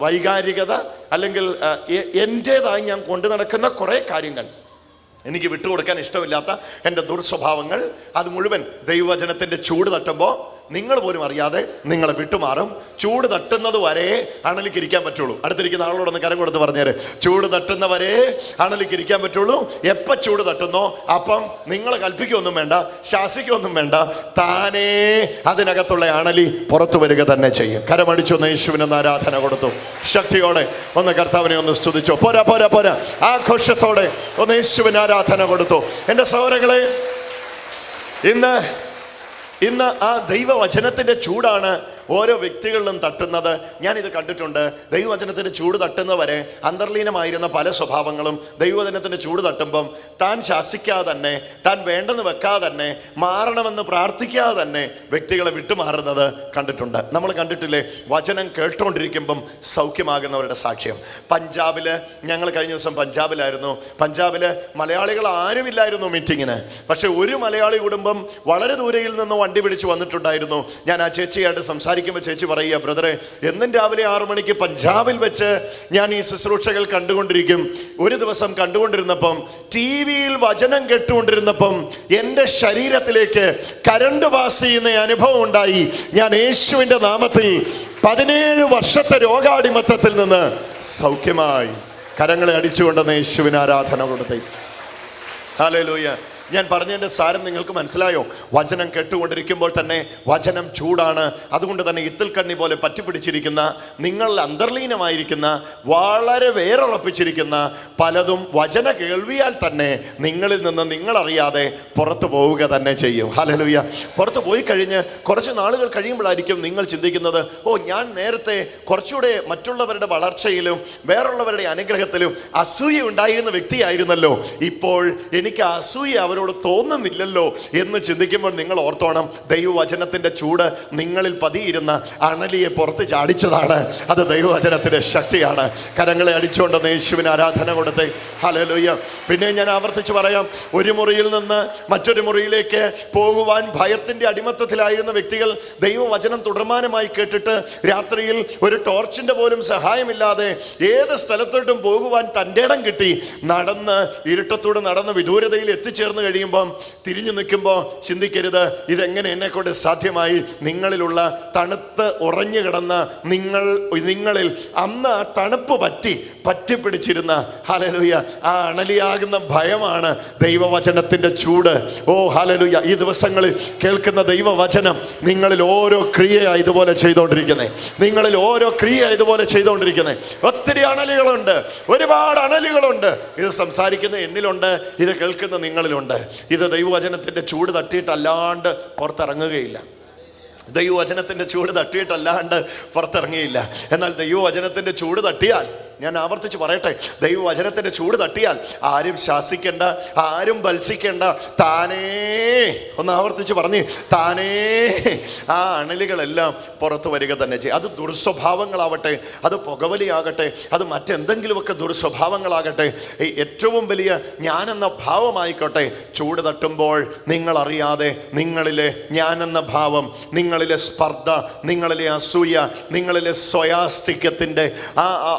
വൈകാരികത അല്ലെങ്കിൽ എന്റേതായി ഞാൻ കൊണ്ടു നടക്കുന്ന കുറേ കാര്യങ്ങൾ. എനിക്ക് വിട്ടുകൊടുക്കാൻ ഇഷ്ടമില്ലാത്ത എന്റെ ദുർസ്വഭാവങ്ങൾ അത് മുഴുവൻ ദൈവവചനത്തിന്റെ ചൂട് തട്ടുമ്പോൾ നിങ്ങൾ പോലും അറിയാതെ നിങ്ങളെ വിട്ടുമാറും. ചൂട് തട്ടുന്നത് വരെ അണലിക്കിരിക്കാൻ പറ്റുള്ളൂ. അടുത്തിരിക്കുന്ന ആളോടൊന്ന് കരം കൊടുത്ത് പറഞ്ഞേര്. ചൂട് തട്ടുന്നവരെ അണലിക്കിരിക്കാൻ പറ്റുള്ളൂ. എപ്പോൾ ചൂട് തട്ടുന്നോ അപ്പം നിങ്ങൾ കൽപ്പിക്കൊന്നും വേണ്ട ശാസിക്കൊന്നും വേണ്ട. താനേ അതിനകത്തുള്ള അണലി പുറത്തു വരിക തന്നെ ചെയ്യും. കരമടിച്ചൊന്ന് യേശുവിനൊന്ന് ആരാധന കൊടുത്തു. ശക്തിയോടെ ഒന്ന് കർത്താവിനെ ഒന്ന് സ്തുതിച്ചോ. പോരാ പോരാ പോരാ. ആഘോഷത്തോടെ ഒന്ന് യേശുവിന് ആരാധന കൊടുത്തു. എന്റെ സഹോദരങ്ങളെ ഇന്ന് ഇന്ന് ആ ദൈവവചനത്തിന്റെ ചൂടാണ് ഓരോ വ്യക്തികളിലും തട്ടുന്നത് ഞാനിത് കണ്ടിട്ടുണ്ട്. ദൈവവചനത്തിന്റെ ചൂട് തട്ടുന്നവരെ അന്തർലീനമായിരുന്ന പല സ്വഭാവങ്ങളും ദൈവവചനത്തിന്റെ ചൂട് തട്ടുമ്പം താൻ ശാസിക്കാതെ തന്നെ താൻ വേണ്ടെന്ന് വെക്കാതെ തന്നെ മാറണമെന്ന് പ്രാർത്ഥിക്കാതെ തന്നെ വ്യക്തികളെ വിട്ടുമാറുന്നത് കണ്ടിട്ടുണ്ട്. നമ്മൾ കണ്ടിട്ടില്ലേ? വചനം കേട്ടുകൊണ്ടിരിക്കുമ്പം സൗഖ്യമാകുന്നവരുടെ സാക്ഷ്യം. പഞ്ചാബിൽ ഞങ്ങൾ കഴിഞ്ഞ ദിവസം പഞ്ചാബിലായിരുന്നു. പഞ്ചാബിൽ മലയാളികൾ ആരുമില്ലായിരുന്നു മീറ്റിങ്ങിന്. പക്ഷേ ഒരു മലയാളി കുടുംബം വളരെ ദൂരയിൽ നിന്ന് വണ്ടി പിടിച്ച് വന്നിട്ടുണ്ടായിരുന്നു. ഞാൻ ആ ചേച്ചിയായിട്ട് സംസാരിച്ചു സംസാരിക്കുമ്പോൾ ചേച്ചി പറയുക ബ്രദറെ എന്നും രാവിലെ ആറു മണിക്ക് പഞ്ചാബിൽ വെച്ച് ഞാൻ ഈ ശുശ്രൂഷകൾ കണ്ടുകൊണ്ടിരിക്കും. ഒരു ദിവസം കണ്ടുകൊണ്ടിരുന്നപ്പം ടി വിയിൽ വചനം കേട്ടുകൊണ്ടിരുന്നപ്പം എന്റെ ശരീരത്തിലേക്ക് കരണ്ട് പാസ് ചെയ്യുന്ന അനുഭവം ഉണ്ടായി. ഞാൻ യേശുവിന്റെ നാമത്തിൽ പതിനേഴ് വർഷത്തെ രോഗാടിമത്തത്തിൽ നിന്ന് സൗഖ്യമായി കരങ്ങളെ അടിച്ചുകൊണ്ടെന്ന് യേശുവിന് ആരാധന കൊടുത്തേ ഹാലൂയ ഞാൻ പറഞ്ഞതിന്റെ സാരം നിങ്ങൾക്ക് മനസ്സിലായോ? വചനം കേട്ടുകൊണ്ടിരിക്കുമ്പോൾ തന്നെ വചനം ചൂടാണ്. അതുകൊണ്ട് തന്നെ ഇത്തിൽ കണ്ണി പോലെ പറ്റിപ്പിടിച്ചിരിക്കുന്ന നിങ്ങൾ അന്തർലീനമായിരിക്കുന്ന വളരെ വേറുറപ്പിച്ചിരിക്കുന്ന പലതും വചന കേൾവിയാൽ തന്നെ നിങ്ങളിൽ നിന്ന് നിങ്ങളറിയാതെ പുറത്തു പോവുക തന്നെ ചെയ്യും. ഹാലലൂയ പുറത്ത് പോയി കഴിഞ്ഞ് കുറച്ച് നാളുകൾ കഴിയുമ്പോഴായിരിക്കും നിങ്ങൾ ചിന്തിക്കുന്നത് ഓ ഞാൻ നേരത്തെ കുറച്ചുകൂടെ മറ്റുള്ളവരുടെ വളർച്ചയിലും വേറുള്ളവരുടെ അനുഗ്രഹത്തിലും അസൂയ ഉണ്ടായിരുന്ന വ്യക്തിയായിരുന്നല്ലോ. ഇപ്പോൾ എനിക്ക് അസൂയ അസൂയ അവരോട് തോന്നുന്നില്ലല്ലോ എന്ന് ചിന്തിക്കുമ്പോൾ നിങ്ങൾ ഓർത്തോണം ദൈവവചനത്തിന്റെ ചൂട് നിങ്ങളിൽ പതിയിരുന്ന അണലിയെ പുറത്ത് ചാടിച്ചതാണ്. അത് ദൈവവചനത്തിന്റെ ശക്തിയാണ്. കരങ്ങളെ അടിച്ചുകൊണ്ടെന്ന് യേശുവിന് ആരാധന കൊടുത്തേ. ഹലലുയ്യ പിന്നെ ഞാൻ ആവർത്തിച്ച് പറയാം ഒരു മുറിയിൽ നിന്ന് മറ്റൊരു മുറിയിലേക്ക് പോകുവാൻ ഭയത്തിന്റെ അടിമത്തത്തിലായിരുന്ന വ്യക്തികൾ ദൈവവചനം തുടർമാനമായി കേട്ടിട്ട് രാത്രിയിൽ ഒരു ടോർച്ചിന്റെ പോലും സഹായമില്ലാതെ ഏത് സ്ഥലത്തോട്ടും പോകുവാൻ തന്റെ ഇടം കിട്ടി. നടന്ന് ഇരുട്ടത്തൂടെ നടന്ന് വിദൂരതയിൽ എത്തിച്ചേർന്ന് കഴിയുമ്പം തിരിഞ്ഞു നിൽക്കുമ്പോൾ ചിന്തിക്കരുത് ഇതെങ്ങനെ എന്നെ കൊണ്ട് സാധ്യമായി? നിങ്ങളിലുള്ള തണുത്ത് ഉറഞ്ഞു കിടന്ന നിങ്ങൾ നിങ്ങളിൽ അന്ന് ആ തണുപ്പ് പറ്റി പറ്റി പറ്റിപ്പിടിച്ചിരുന്ന ഹലലുയ ആ അണലിയാകുന്ന ഭയമാണ് ദൈവവചനത്തിന്റെ ചൂട്. ഓ ഹലലുയ ഈ ദിവസങ്ങളിൽ കേൾക്കുന്ന ദൈവവചനം നിങ്ങളിൽ ഓരോ ക്രിയയായി ഇതുപോലെ ചെയ്തുകൊണ്ടിരിക്കുന്നത് നിങ്ങളിൽ ഓരോ ക്രിയ ഇതുപോലെ ചെയ്തുകൊണ്ടിരിക്കുന്നത് ഒത്തിരി അണലുകളുണ്ട് ഒരുപാട് അണലുകളുണ്ട്. ഇത് സംസാരിക്കുന്ന എന്നിലുണ്ട് ഇത് കേൾക്കുന്ന നിങ്ങളിലുണ്ട്. ഇത് ദൈവവചനത്തിന്റെ ചൂട് തട്ടിയിട്ടല്ലാണ്ട് പുറത്തിറങ്ങുകയില്ല. ദൈവവചനത്തിന്റെ ചൂട് തട്ടിയിട്ടല്ലാണ്ട് പുറത്തിറങ്ങിയില്ല. എന്നാൽ ദൈവവചനത്തിന്റെ ചൂട് തട്ടിയാൽ ഞാൻ ആവർത്തിച്ച് പറയട്ടെ ദൈവവചനത്തിന്റെ ചൂട് തട്ടിയാൽ ആരും ശാസിക്കേണ്ട ആരും ബത്സിക്കേണ്ട. താനേ ഒന്ന് ആവർത്തിച്ച് പറഞ്ഞ് താനേ ആ അണലുകളെല്ലാം പുറത്തു വരിക തന്നെ ചെയ്യും. അത് ദുർസ്വഭാവങ്ങളാവട്ടെ അത് പുകവലിയാകട്ടെ അത് മറ്റെന്തെങ്കിലുമൊക്കെ ദുർസ്വഭാവങ്ങളാകട്ടെ ഏറ്റവും വലിയ ഞാനെന്ന ഭാവമായിക്കോട്ടെ ചൂട് തട്ടുമ്പോൾ നിങ്ങളറിയാതെ നിങ്ങളിലെ ഞാനെന്ന ഭാവം നിങ്ങളിലെ സ്പർദ്ധ നിങ്ങളിലെ അസൂയ നിങ്ങളിലെ സ്വയാസ്തിക്യത്തിന്റെ ആ ആ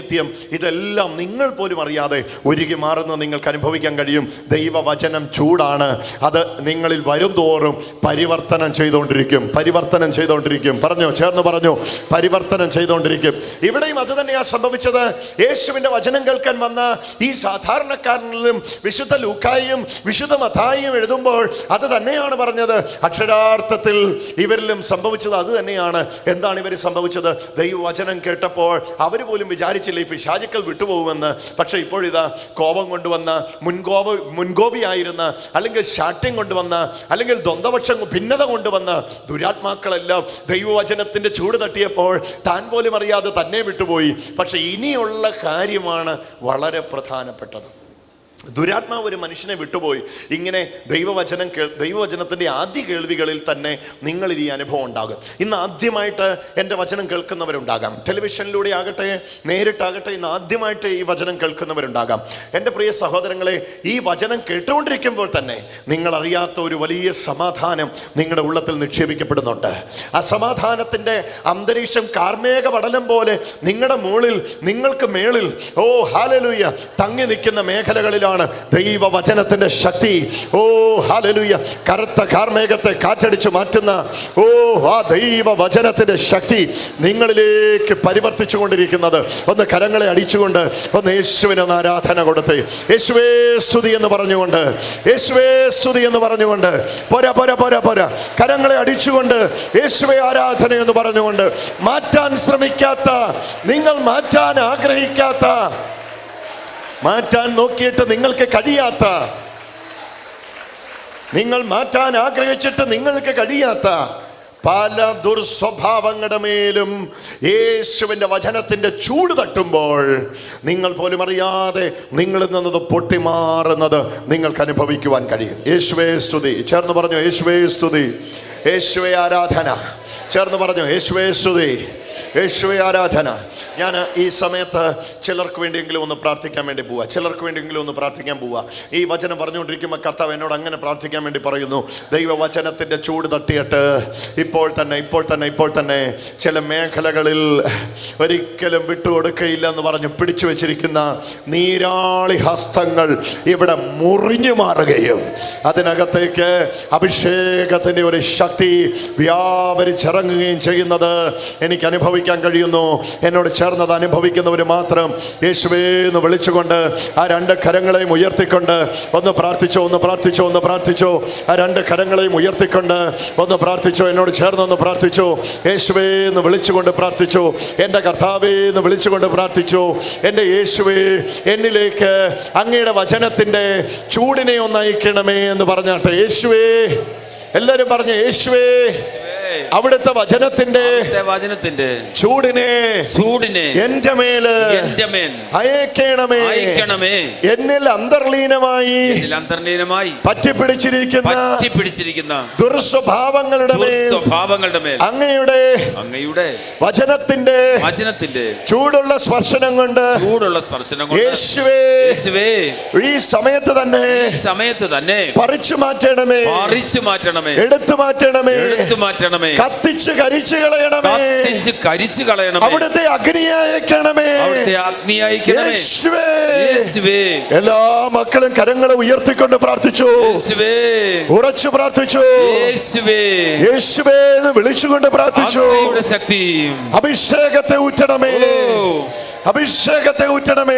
ഔന്നത്യം ഇതെല്ലാം നിങ്ങൾ പോലും അറിയാതെ ഒരുകി മാറുന്ന നിങ്ങൾക്ക് അനുഭവിക്കാൻ കഴിയും. ദൈവവചനം ചൂടാണ്. അത് നിങ്ങളിൽ വരും തോറും പരിവർത്തനം ചെയ്തുകൊണ്ടിരിക്കും. പരിവർത്തനം ചെയ്തുകൊണ്ടിരിക്കും. പറഞ്ഞോ? ചേർന്ന് പറഞ്ഞു? പരിവർത്തനം ചെയ്തുകൊണ്ടിരിക്കും. ഇവിടെയും അത് തന്നെയാണ് സംഭവിച്ചത്. യേശുവിന്റെ വചനം കേൾക്കാൻ വന്ന ഈ സാധാരണക്കാരനിലും വിശുദ്ധ ലൂക്കായും വിശുദ്ധ മഥായും എഴുതുമ്പോൾ അത് തന്നെയാണ് പറഞ്ഞത്. അക്ഷരാർത്ഥത്തിൽ ഇവരിലും സംഭവിച്ചത് അത് തന്നെയാണ്. എന്താണ് ഇവർ സംഭവിച്ചത്? ദൈവവചനം കേട്ടപ്പോൾ അവർ പോലും വിചാരിച്ചില്ല. ഈ പിശാചുക്കൾ വിട്ടുപോകുമെന്ന് പക്ഷെ ഇപ്പോഴിതാ കോപം കൊണ്ടുവന്ന മുൻകോപ മുൻകോപിയായിരുന്ന അല്ലെങ്കിൽ ശാഠ്യം കൊണ്ടുവന്ന അല്ലെങ്കിൽ ദ്വന്ദ്വപക്ഷം ഭിന്നത കൊണ്ടുവന്ന് ദുരാത്മാക്കളെല്ലാം ദൈവവചനത്തിന്റെ ചൂട് തട്ടിയപ്പോൾ താൻ പോലും അറിയാതെ തന്നെ വിട്ടുപോയി. പക്ഷേ ഇനിയുള്ള കാര്യമാണ് വളരെ പ്രധാനപ്പെട്ടത്. ദുരാത്മാവ് ഒരു മനുഷ്യനെ വിട്ടുപോയി. ഇങ്ങനെ ദൈവവചനം കേൾ ദൈവവചനത്തിന്റെ ആദ്യ കേൾവികളിൽ തന്നെ നിങ്ങളിൽ ഈ അനുഭവം ഉണ്ടാകും. ഇന്ന് ആദ്യമായിട്ട് എന്റെ വചനം കേൾക്കുന്നവരുണ്ടാകാം. ടെലിവിഷനിലൂടെ ആകട്ടെ നേരിട്ടാകട്ടെ ഇന്ന് ആദ്യമായിട്ട് ഈ വചനം കേൾക്കുന്നവരുണ്ടാകാം. എന്റെ പ്രിയ സഹോദരങ്ങളെ ഈ വചനം കേട്ടുകൊണ്ടിരിക്കുമ്പോൾ തന്നെ നിങ്ങൾ അറിയാത്ത ഒരു വലിയ സമാധാനം നിങ്ങളുടെ ഉള്ളത്തിൽ നിക്ഷേപിക്കപ്പെടുന്നുണ്ട്. ആ സമാധാനത്തിന്റെ അന്തരീക്ഷം കാർമേക പടലം പോലെ നിങ്ങളുടെ മുകളിൽ നിങ്ങൾക്ക് മേളിൽ ഓ ഹാലലൂയ തങ്ങി നിൽക്കുന്ന മേഖലകളിലാണ് ദൈവവചനത്തിന്റെ ശക്തി. ഓ ഹാലലൂയ കറുത്ത കാർമേഘത്തെ കാറ്റടിച്ച് മാറ്റുന്ന ഓ ആ ദൈവ വചനത്തിന്റെ ശക്തി നിങ്ങളിലേക്ക് പരിവർത്തിച്ചു കൊണ്ടിരിക്കുന്നത് ഒന്ന് കരങ്ങളെ അടിച്ചുകൊണ്ട് ഒന്ന് യേശുവിന് ഒന്ന് ആരാധന കൊടുത്ത്. യേശുവേ സ്തുതി എന്ന് പറഞ്ഞുകൊണ്ട്. യേശുവേ സ്തുതി എന്ന് പറഞ്ഞുകൊണ്ട്. പോരാ പോരാ പോരാ പോരാ. കരങ്ങളെ അടിച്ചുകൊണ്ട് യേശുവേ ആരാധന എന്ന് പറഞ്ഞുകൊണ്ട്. മാറ്റാൻ ശ്രമിക്കാത്ത നിങ്ങൾ മാറ്റാൻ ആഗ്രഹിക്കാത്ത മാറ്റാൻ നോക്കിയിട്ട് നിങ്ങൾക്ക് കഴിയാത്ത നിങ്ങൾ മാറ്റാൻ ആഗ്രഹിച്ചിട്ട് നിങ്ങൾക്ക് കഴിയാത്ത പല ദുർസ്വഭാവങ്ങളുടെ മേലും യേശുവിന്റെ വചനത്തിന്റെ ചൂട് തട്ടുമ്പോൾ നിങ്ങൾ പോലും അറിയാതെ നിങ്ങളിൽ നിന്നത് പൊട്ടിമാറുന്നത് നിങ്ങൾക്ക് അനുഭവിക്കുവാൻ കഴിയും. യേശുവേ സ്തുതി. ചേർന്ന് പറഞ്ഞു യേശുവേ സ്തുതി. യേശുവേ ആരാധന. ചേർന്ന് പറഞ്ഞു യേശുവേ സ്തുതി. യേശുവെ ആരാധന. ഞാൻ ഈ സമയത്ത് ചിലർക്ക് വേണ്ടിയെങ്കിലും ഒന്ന് പ്രാർത്ഥിക്കാൻ വേണ്ടി പോവുക ചിലർക്ക് വേണ്ടിയെങ്കിലും ഒന്ന് പ്രാർത്ഥിക്കാൻ പോവുക ഈ വചനം പറഞ്ഞുകൊണ്ടിരിക്കുമ്പോൾ കർത്താവ് എന്നോട് അങ്ങനെ പ്രാർത്ഥിക്കാൻ വേണ്ടി പറയുന്നു. ദൈവവചനത്തിന്റെ ചൂട് തട്ടിയിട്ട് ഇപ്പോൾ തന്നെ ഇപ്പോൾ തന്നെ ഇപ്പോൾ തന്നെ ചില മേഖലകളിൽ ഒരിക്കലും വിട്ടുകൊടുക്കയില്ല എന്ന് പറഞ്ഞ് പിടിച്ചു വെച്ചിരിക്കുന്ന നീരാളി ഹസ്തങ്ങൾ ഇവിടെ മുറിഞ്ഞു മാറുകയും അതിനകത്തേക്ക് അഭിഷേകത്തിന്റെ ഒരു ശക്തി വ്യാപരിച്ചിറങ്ങുകയും ചെയ്യുന്നത് എനിക്ക് അനുഭവിക്കാൻ കഴിയുന്നു. എന്നോട് ചേർന്നത് അനുഭവിക്കുന്നവർ മാത്രം യേശുവേ എന്ന് വിളിച്ചുകൊണ്ട് ആ രണ്ട് കരങ്ങളെയും ഉയർത്തിക്കൊണ്ട് ഒന്ന് പ്രാർത്ഥിച്ചോ ഒന്ന് പ്രാർത്ഥിച്ചോ ഒന്ന് പ്രാർത്ഥിച്ചോ. ആ രണ്ട് കരങ്ങളെയും ഉയർത്തിക്കൊണ്ട് ഒന്ന് പ്രാർത്ഥിച്ചോ. എന്നോട് ചേർന്ന് ഒന്ന് പ്രാർത്ഥിച്ചോ. യേശുവേ എന്ന് വിളിച്ചുകൊണ്ട് പ്രാർത്ഥിച്ചു. എന്റെ കർത്താവേ എന്ന് വിളിച്ചുകൊണ്ട് പ്രാർത്ഥിച്ചു. എന്റെ യേശുവേ എന്നിലേക്ക് അങ്ങയുടെ വചനത്തിന്റെ ചൂടിനെ ഒന്ന് അയക്കണമേ എന്ന് പറഞ്ഞാട്ടെ. യേശുവേ എല്ലാവരും പറഞ്ഞു യേശുവേ. അവിടുത്തെ വചനത്തിന്റെ വചനത്തിന്റെ ചൂടിനെ ചൂടിനെ എന്റെ മേൽ എന്റെ മേൽ അയക്കണമേ. അയക്കണമേ. എന്നിൽ അന്തർലീനമായി അന്തർലീനമായി പറ്റിപ്പിടിച്ചിരിക്കുന്ന പറ്റിപ്പിടിച്ചിരിക്കുന്ന ദുർസ്വഭാവങ്ങളുടെ മേൽ സ്വഭാവങ്ങളുടെ മേൽ അങ്ങയുടെ അങ്ങയുടെ വചനത്തിന്റെ വചനത്തിന്റെ ചൂടുള്ള സ്പർശനം കൊണ്ട് ചൂടുള്ള സ്പർശനം കൊണ്ട് യേശുവേ യേശുവേ ഈ സമയത്ത് തന്നെ സമയത്ത് തന്നെ പറിച്ചു മാറ്റണമേ. പറിച്ചു മാറ്റണമേ. എടുത്തു മാറ്റണമേ. എടുത്തു മാറ്റണമേ. കത്തിച്ച് കരിച്ചു കളയണമേ. കത്തിച്ച് കരിച്ചു കളയണമേ. അവിടുത്തെ അഗ്നിയയക്കണമേ അവിടുത്തെ അഗ്നി അയക്കണമേ. യേശുവേ. യേശുവേ. എല്ലാ മക്കളും കരങ്ങളെ ഉയർത്തിക്കൊണ്ട് പ്രാർത്ഥിച്ചു. യേശുവേ. ഉറച്ചു പ്രാർത്ഥിച്ചു. യേശുവേ. യേശുവേ എന്ന് വിളിച്ചുകൊണ്ട് പ്രാർത്ഥിച്ചു. ശക്തി. അഭിഷേകത്തെ ഊറ്റണമേ. അഭിഷേകത്തെ ഊറ്റണമേ.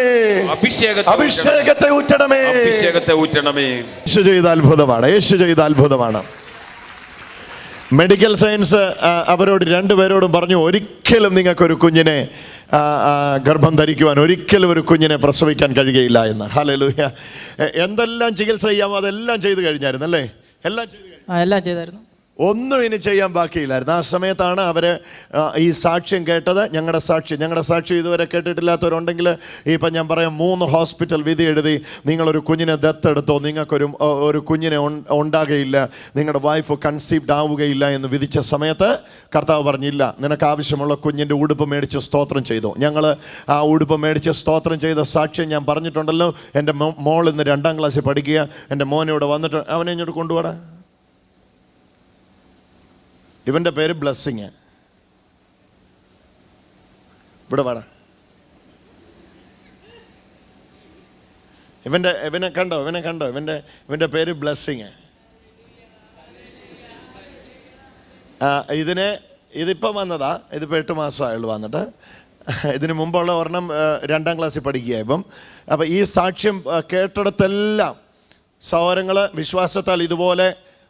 അഭിഷേകത്തെ. അഭിഷേകത്തെ ഊറ്റണമേ. അഭിഷേകത്തെ ഊറ്റണമേ. യേശു ചെയ്ത അത്ഭുതമാണ്. യേശു ചെയ്ത അത്ഭുതമാണ്. മെഡിക്കൽ സയൻസ് അവരോട് രണ്ടുപേരോടും പറഞ്ഞു ഒരിക്കലും നിങ്ങൾക്കൊരു കുഞ്ഞിനെ ഗർഭം ധരിക്കുവാൻ ഒരിക്കലും ഒരു കുഞ്ഞിനെ പ്രസവിക്കാൻ കഴിയുകയില്ല എന്ന്. ഹാലലൂഹ്യ എന്തെല്ലാം ചികിത്സ ചെയ്യാമോ അതെല്ലാം ചെയ്തു കഴിഞ്ഞായിരുന്നു അല്ലേ? എല്ലാം ചെയ്തു എല്ലാം ചെയ്തായിരുന്നു. ഒന്നും ഇനി ചെയ്യാൻ ബാക്കിയില്ലായിരുന്നു. ആ സമയത്താണ് അവർ ഈ സാക്ഷ്യം കേട്ടത്. ഞങ്ങളുടെ സാക്ഷി ഞങ്ങളുടെ സാക്ഷി ഇതുവരെ കേട്ടിട്ടില്ലാത്തവരുണ്ടെങ്കിൽ ഇപ്പം ഞാൻ പറയാം മൂന്ന് ഹോസ്പിറ്റൽ വിധി എഴുതി നിങ്ങളൊരു കുഞ്ഞിനെ ദത്തെടുത്തോ നിങ്ങൾക്കൊരു ഒരു കുഞ്ഞിനെ ഉണ്ടാകുകയില്ല നിങ്ങളുടെ വൈഫ് കൺസീവ്ഡ് ആവുകയില്ല എന്ന് വിധിച്ച സമയത്ത് കർത്താവ് പറഞ്ഞില്ല നിനക്ക് ആവശ്യമുള്ള കുഞ്ഞിന്റെ ഉടുപ്പ് മേടിച്ച് സ്തോത്രം ചെയ്തു. ഞങ്ങൾ ആ ഉടുപ്പ് മേടിച്ച് സ്തോത്രം ചെയ്ത സാക്ഷ്യം ഞാൻ പറഞ്ഞിട്ടുണ്ടല്ലോ. എന്റെ മോൾ ഇന്ന് രണ്ടാം ക്ലാസ്സിൽ പഠിക്കുക എന്റെ മോനോട് വന്നിട്ട് അവനെ ഇങ്ങോട്ട് കൊണ്ടുപോടാ. ഇവന്റെ പേര് ബ്ലെസ്സിങ്. ഇവിടെ വേണം ഇവന്റെ ഇവനെ കണ്ടോ ഇവനെ കണ്ടോ ഇവന്റെ ഇവന്റെ പേര് ബ്ലെസ്സിങ്. ഇതിന് ഇതിപ്പം വന്നതാ ഇതിപ്പോൾ എട്ട് മാസമായുള്ളൂ വന്നിട്ട്. ഇതിന് മുമ്പുള്ള ഒരെണ്ണം രണ്ടാം ക്ലാസ്സിൽ പഠിക്കുക ഇപ്പം. അപ്പം ഈ സാക്ഷ്യം കേട്ടിടത്തെല്ലാം സൗരങ്ങൾ വിശ്വാസത്താൽ ഇതുപോലെ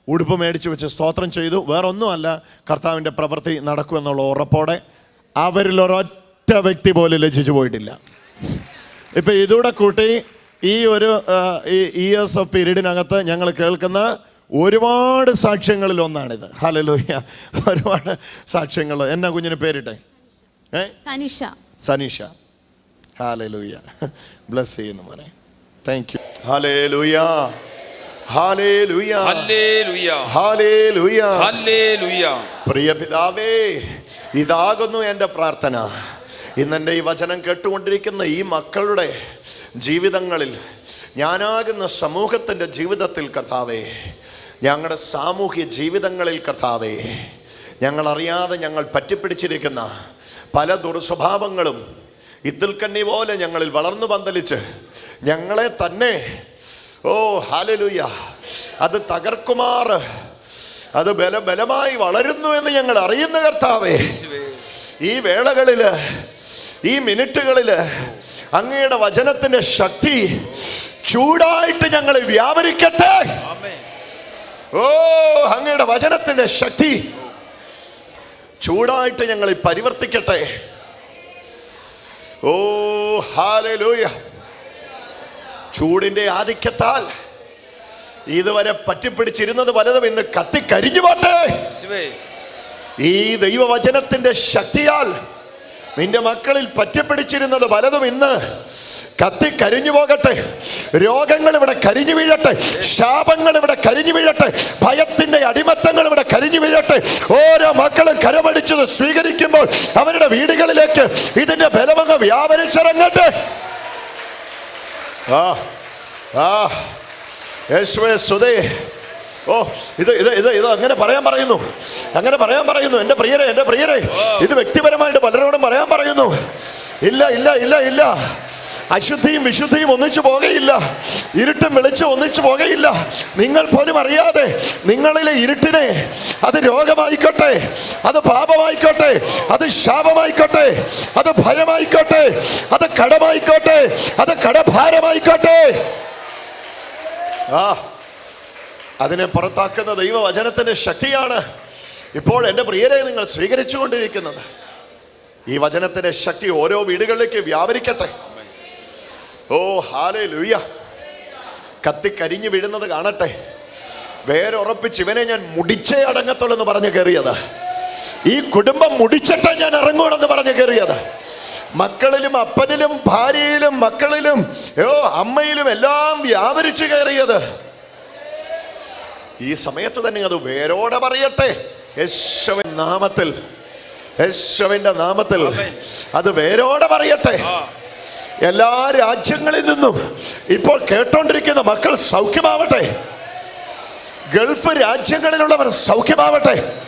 ഉടുപ്പ് മേടിച്ച് വെച്ച് സ്തോത്രം ചെയ്തു. വേറൊന്നുമല്ല കർത്താവിന്റെ പ്രവൃത്തി നടക്കുമെന്നുള്ള ഉറപ്പോടെ അവരിൽ ഒരൊറ്റ വ്യക്തി പോലും ലജിച്ചു പോയിട്ടില്ല. ഇപ്പം ഇതൂടെ കൂട്ടി ഈ ഒരു ഈ ഇയേഴ്സ് ഓഫ് പീരീഡിനകത്ത് ഞങ്ങൾ കേൾക്കുന്ന ഒരുപാട് സാക്ഷ്യങ്ങളിൽ ഒന്നാണിത്. ഹലലോയ്യ ഒരുപാട് സാക്ഷ്യങ്ങൾ. എന്നാ കുഞ്ഞിന് പേരിട്ടെ? സനീഷ. സനിഷ. ഹാലലൂയ ബ്ലസ് ചെയ്യുന്നു മോനെ. താങ്ക് യു ഹാലേലൂയ പ്രിയ പിതാവേ ഇതാകുന്നു എന്റെ പ്രാർത്ഥന. ഇന്നെന്റെ ഈ വചനം കേട്ടുകൊണ്ടിരിക്കുന്ന ഈ മക്കളുടെ ജീവിതങ്ങളിൽ ഞാനാകുന്ന സമൂഹത്തിന്റെ ജീവിതത്തിൽ കർത്താവേ ഞങ്ങളുടെ സാമൂഹ്യ ജീവിതങ്ങളിൽ കർത്താവേ ഞങ്ങളറിയാതെ ഞങ്ങൾ പറ്റിപ്പിടിച്ചിരിക്കുന്ന പല ദുർസ്വഭാവങ്ങളും ഇത്തിൽക്കണ്ണി പോലെ ഞങ്ങളിൽ വളർന്നു പന്തലിച്ച് ഞങ്ങളെ തന്നെ ഓ ഹാലലൂയ അത് തകർക്കുമാർ. അത് ബല ബലമായി വളരുന്നു എന്ന് ഞങ്ങൾ അറിയുന്ന കർത്താവേ. ഈ വേളകളിൽ ഈ മിനിറ്റുകളിൽ അങ്ങയുടെ വചനത്തിന്റെ ശക്തി ചൂടായിട്ട് ഞങ്ങൾ വ്യാപരിക്കട്ടെ. ഓ അങ്ങയുടെ വചനത്തിന്റെ ശക്തി ചൂടായിട്ട് ഞങ്ങൾ പരിവർത്തിക്കട്ടെ. ഓ ഹാലലൂയ ചൂടിന്റെ ആധിക്യത്താൽ ഇതുവരെ പറ്റിപ്പിടിച്ചിരുന്നത് പലതും ഇന്ന് കത്തിക്കരിഞ്ഞു പോട്ടെ. ഈ ദൈവവചനത്തിന്റെ ശക്തിയാൽ നിന്റെ മക്കളിൽ പറ്റിപ്പിടിച്ചിരുന്നത് പലതും ഇന്ന് കത്തി കരിഞ്ഞു പോകട്ടെ. രോഗങ്ങൾ ഇവിടെ കരിഞ്ഞു വീഴട്ടെ. ശാപങ്ങൾ ഇവിടെ കരിഞ്ഞു വീഴട്ടെ. ഭയത്തിന്റെ അടിമത്തങ്ങൾ ഇവിടെ കരിഞ്ഞു വീഴട്ടെ. ഓരോ മക്കളും കരമടിച്ചത് സ്വീകരിക്കുമ്പോൾ അവരുടെ വീടുകളിലേക്ക് ഇതിന്റെ ബലമങ്ങ് വ്യാപരിച്ചിറങ്ങട്ടെ. ആ ആ യേശുവേ സുതേ ഓ ഇത് ഇത് ഇത് ഇത് അങ്ങനെ പറയാൻ പറയുന്നു. അങ്ങനെ പറയാൻ പറയുന്നു. എന്റെ പ്രിയരെ എന്റെ പ്രിയരെ ഇത് വ്യക്തിപരമായിട്ട് പലരോടും പറയാൻ പറയുന്നു. ഇല്ല ഇല്ല ഇല്ല ഇല്ല. അശുദ്ധിയും വിശുദ്ധിയും ഒന്നിച്ചു പോകയില്ല. ഇരുട്ടും വെളിച്ചം ഒന്നിച്ചു പോകയില്ല. നിങ്ങൾ പോലും അറിയാതെ നിങ്ങളിലെ ഇരുട്ടിനെ അത് രോഗമായിക്കോട്ടെ അത് പാപമായിക്കോട്ടെ അത് ശാപമായിക്കോട്ടെ അത് ഭയമായിക്കോട്ടെ അത് കടമായിക്കോട്ടെ അത് കടഭാരമായിക്കോട്ടെ. ആ. അതിനെ പുറത്താക്കുന്ന ദൈവവചനത്തിന്റെ ശക്തിയാണ് ഇപ്പോൾ എന്റെ പ്രിയരെ നിങ്ങൾ സ്വീകരിച്ചു കൊണ്ടിരിക്കുന്നത് ഈ വചനത്തിന്റെ ശക്തി ഓരോ വീടുകളിലേക്ക് വ്യാപരിക്കട്ടെ. ഓ ഹാലേ ലൂയ കത്തിക്കരിഞ്ഞു വീഴുന്നത് കാണട്ടെ. വേറെ ഉറപ്പിച്ച് ഇവനെ ഞാൻ മുടിച്ചേ അടങ്ങത്തുള്ളൂ എന്ന് പറഞ്ഞ് കയറിയത്. ഈ കുടുംബം മുടിച്ചിട്ടേ ഞാൻ ഇറങ്ങുകയാണെന്ന് പറഞ്ഞു കയറിയത്. മക്കളിലും അപ്പനിലും ഭാര്യയിലും മക്കളിലും ഓ അമ്മയിലും എല്ലാം വ്യാപരിച്ചു കയറിയത്. ഈ സമയത്ത് തന്നെ അത് വേരോടെ പറയട്ടെ. യേശുവിൻ നാമത്തിൽ. യേശുവിന്റെ നാമത്തിൽ. അത് വേരോടെ പറയട്ടെ. എല്ലാ രാജ്യങ്ങളിൽ നിന്നും ഇപ്പോൾ കേട്ടോണ്ടിരിക്കുന്ന മക്കൾ സൗഖ്യമാവട്ടെ. ഗൾഫ് രാജ്യങ്ങളിലുള്ളവർ സൗഖ്യമാവട്ടെ.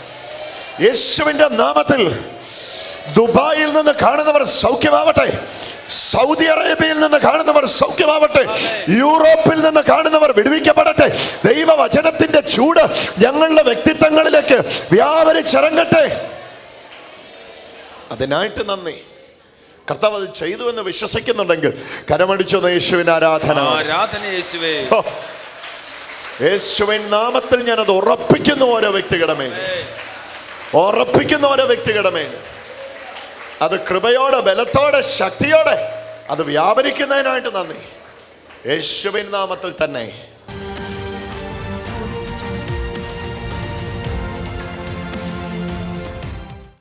യേശുവിന്റെ നാമത്തിൽ ദുബായിൽ നിന്ന് കാണുന്നവർ സൗഖ്യമാവട്ടെ. സൗദി അറേബ്യയിൽ നിന്ന് കാണുന്നവർ സൗഖ്യമാവട്ടെ യൂറോപ്പിൽ നിന്ന് കാണുന്നവർ വിടുവിക്കപ്പെടട്ടെ. ദൈവവചനത്തിന്റെ ചൂട് ഞങ്ങളുടെ വ്യക്തിത്വങ്ങളിലേക്ക് വ്യാപരിച്ചിറങ്ങട്ടെ. അതിനായിട്ട് നന്ദി. കർത്താവ് അത് ചെയ്തു എന്ന് വിശ്വസിക്കുന്നുണ്ടെങ്കിൽ കരമടിച്ചു യേശുവിന് ആരാധന. ആരാധന യേശുവേ. യേശുവിൻ നാമത്തിൽ ഞാനത് ഉറപ്പിക്കുന്നു ഓരോ വ്യക്തികളുടെ മേൽ ഉറപ്പിക്കുന്ന ഓരോ വ്യക്തികളുടെ മേൽ അത് കൃപയോടെ ബലത്തോടെ ശക്തിയോടെ അത് വ്യാപരിക്കുന്നതിനായിട്ട് നന്ദി. യേശുവിൻ നാമത്തിൽ തന്നെ.